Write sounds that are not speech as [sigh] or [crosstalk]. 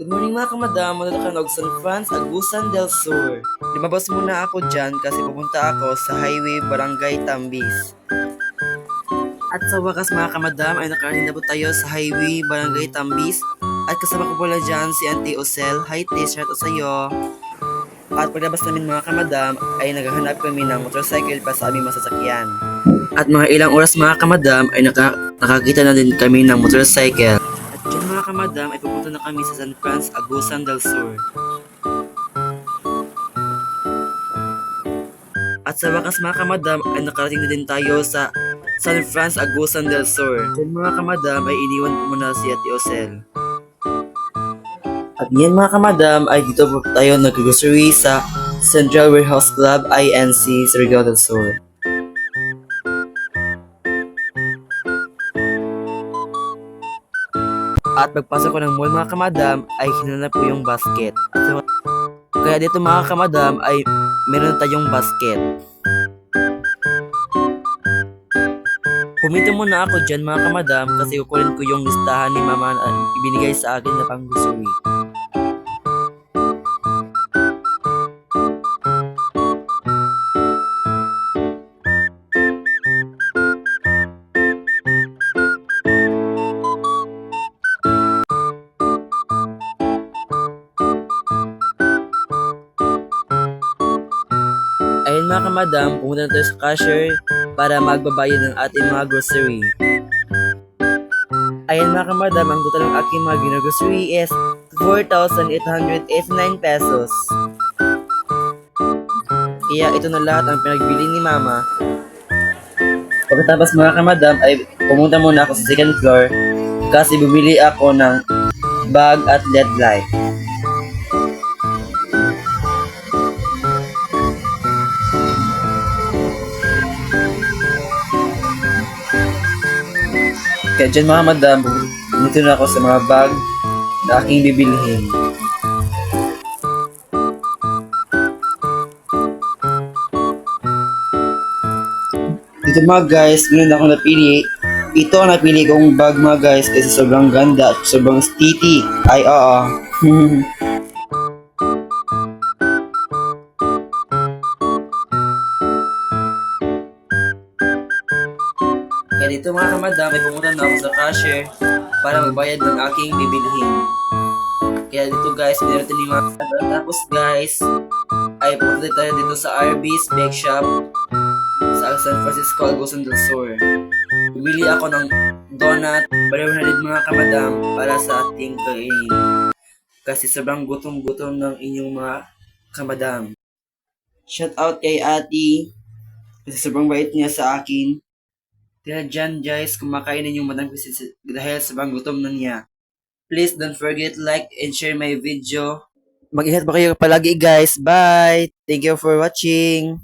Good morning mga kamadam, muna ka og San Franz, Agusan del Sur. Lumabas muna ako dyan kasi pupunta ako sa highway Barangay Tambis. At sa wakas mga kamadam ay nakarating na po tayo sa highway Barangay Tambis. At kasama ko pala dyan si Auntie Osel. Hi Ate, shout out sa'yo. At paglabas namin mga kamadam ay naghahanap kami ng motorcycle para sa aming masasakyan. At mga ilang oras mga kamadam ay naka, nakakita na din kami ng motorcycle. Kamadam ay pupunta na kami sa San Franz, Agusan del Sur. At sa wakas mga kamadam ay nakarating na din tayo sa San Franz, Agusan del Sur. Dyan mga kamadam ay iniwan ko muna si Ate Osel. At yan mga kamadam ay dito po tayo nag-grocery sa Central Warehouse Club INC Surigao del Sur. At pagpasok ko ng mall mga kamadam ay hinanap ko yung basket. At so, kaya dito mga kamadam ay meron tayong basket. Pumunta muna ako dyan mga kamadam kasi kukunin ko yung listahan ni mama na ibinigay sa akin na pang grocery. Mga kamadam, pumunta na tayo sa cashier para magbabayad ng ating mga grocery. Ayun mga kamadam, ang total ng aking mga grocery is 4,889 pesos. Kaya ito na lahat ang pinagbili ni mama. Pagkatapos mga kamadam ay pumunta muna ako sa second floor kasi bumili ako ng bag at LED light. Kaya dyan mga madam, dito na ako sa mga bag na aking bibilhin. Dito mga guys, meron ako napili. Ito ang napili kong bag mga guys kasi sobrang ganda at sobrang stitty. Ay, oo. [laughs] dito mga kamadam, ay pumunta na ako sa cashier para magbayad ng aking bibilhin. Kaya dito guys, meron yung mga Tapos guys, ay pumunta tayo dito sa Arby's Bake Shop sa San Francisco, Agusan del Sur. Bumili ako ng donut, baliw na rin mga kamadam para sa ating kainin. Kasi sobrang gutom-gutom ng inyong mga kamadam. Shout out kay ate. Kasi sobrang bait niya sa akin. Kaya dyan guys, kumakain na yung madam kasi si- dahil sobrang gutom na niya. Please don't forget like and share my video. Mag-ingat pa kayo palagi guys. Bye! Thank you for watching.